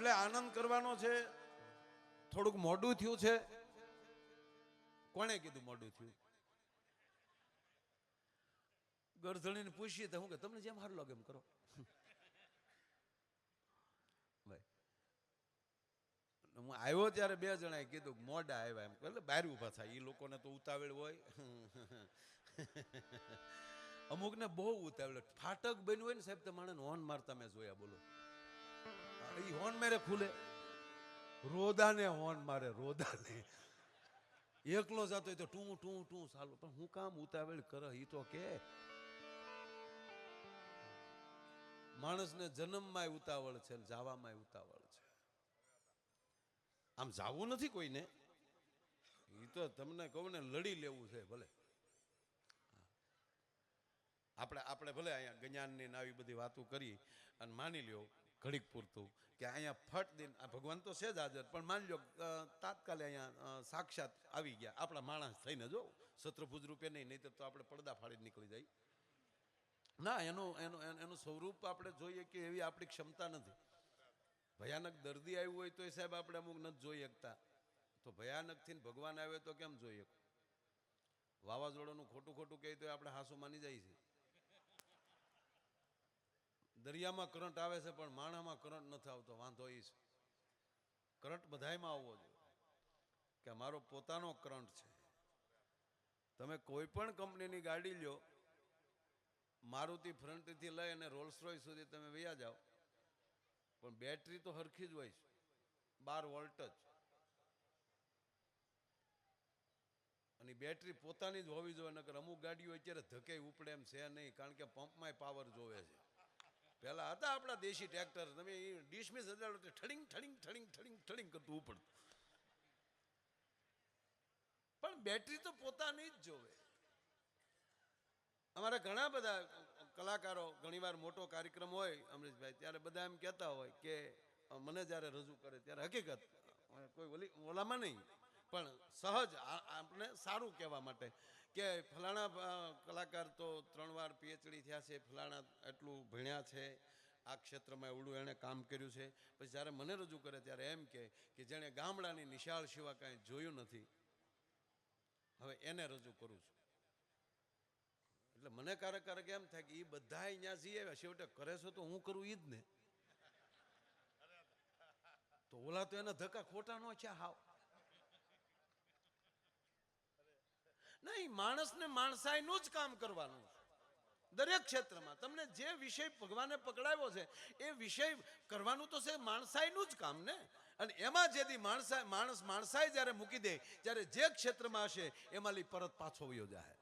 એટલે આનંદ કરવાનો છે. થોડુંક મોડું થયું છે. કોણે કીધું મોડું થયું? ગરધણીને પૂછીએ તો હું કે, તમને જેમ સારું લાગે એમ કરો. હું આવ્યો ત્યારે બે જણાએ કીધું મોડા આવ્યા એમ. એટલે બહાર ઊભા થાય. એ લોકોને તો ઉતાવળ હોય. અમુકને બહુ ઉતાવળ. ફાટક બન્યું હોય ને સાહેબ તમારે હોર્ન મારતા મેં જોયા, બોલો. એ મેરે ખુલે? રોદાને હોન મારે, રોદાને. એકલો જતો તો ટું ટું ટું ચાલુ. પણ હું કામ ઉતાવળ કરે એ તો કે માણસને જન્મમાં ઉતાવળ છે જવામાં ઉતાવળ છે. આમ જાવું નથી કોઈને? એ તો તમને કહું ને લડી લેવું છે ભલે. આપણે આપણે ભલે અહીંયા ગજાનની આવી બધી વાતો કરી અને માની લ્યો ઘડીક પૂરતું કે અહીંયા ફટ દિન ભગવાન તો છે જ હાજર પણ માની લ્યો અ, તાત્કાલિક અહીંયા સાક્ષાત આવી ગયા. આપણા માણસ થઈને જો શત્રુભુજ રૂપે નહીં નહીં તો આપણે પડદા ફાડી નીકળી જાય. ના એનું એનું એનું- સ્વરૂપ આપણે જોઈએ કે એવી આપણી ક્ષમતા નથી. ભયાનક દર્દી આવ્યું હોય તો એ સાહેબ આપણે અમુક નથી જોઈ શકતા. તો ભયાનક થઈને ભગવાન આવે તો કેમ જોઈએ વાવાઝોડાનું ખોટું ખોટું કહે તો આપણે હાસુ માની જાય છે. દરિયામાં કરંટ આવે છે, પણ માણામાં કરંટ નથી આવતો, વાંધો એ છે. કરંટ બધાયમાં આવવો જોઈએ. કે મારો પોતાનો કરંટ છે. તમે કોઈ પણ કંપનીની ગાડી લ્યો, મારુતિ ફ્રન્ટથી લઈ અને રોલ્સ રોય સુધી તમે વયા જાઓ, પણ બેટરી તો હરખી જ હોય છે. બાર વોલ્ટ જ. અને બેટરી પોતાની જ હોવી જોઈએ, નકર અમુક ગાડીઓ અત્યારે ધકે ઉપડે એમ છે નહીં, કારણ કે પંપમાંય પાવર જોવે છે. પહેલા હતા આપણા દેશી ટ્રેક્ટર. તમે એ ઠળિંગ ઠળિંગ ઠળિંગ ઠડિંગ ઠડિંગ કરતું ઉપડતું. પણ બેટરી તો પોતાની જ જોવે. અમારા ઘણા બધા કલાકારો, ઘણીવાર મોટો કાર્યક્રમ હોય, અમરીશભાઈ, ત્યારે બધા એમ કહેતા હોય કે, મને જ્યારે રજૂ કરે ત્યારે હકીકત. કોઈ ઓલી ઓલામાં નહીં. પણ સહજ આપણે સારું કહેવા માટે. કે ફલાણા કલાકાર તો ત્રણ વાર પીએચડી થયા છે, ફલાણા એટલું ભણ્યા છે, આ ક્ષેત્રમાં એવડું એણે કામ કર્યું છે. પછી જ્યારે મને રજૂ કરે ત્યારે એમ કે કે જેણે ગામડાની નિશાળ સિવાય કાંઈ જોયું નથી, હવે એને રજૂ કરું છું. એટલે મને ક્યારેક ક્યારેક એમ થાય કે એ બધા અહીંયા જઈએ છેવટે કરે છે તો હું કરું એ જ ને. તો ઓલા તો એના ધક્કા ખોટા નો છે હાવ. નહીં, માણસને માણસાઈનું જ કામ કરવાનું દરેક ક્ષેત્રમાં તમને જે વિષય ભગવાને પકડાવ્યો છે, એ વિષય કરવાનું તો છે માણસાઈનું જ કામ ને? અને એમાં જેથી માણસા, માણસ માણસાઈ જ્યારે મૂકી દે, ત્યારે જે ક્ષેત્રમાં હશે, એમાં પરત પાછો વયો જાય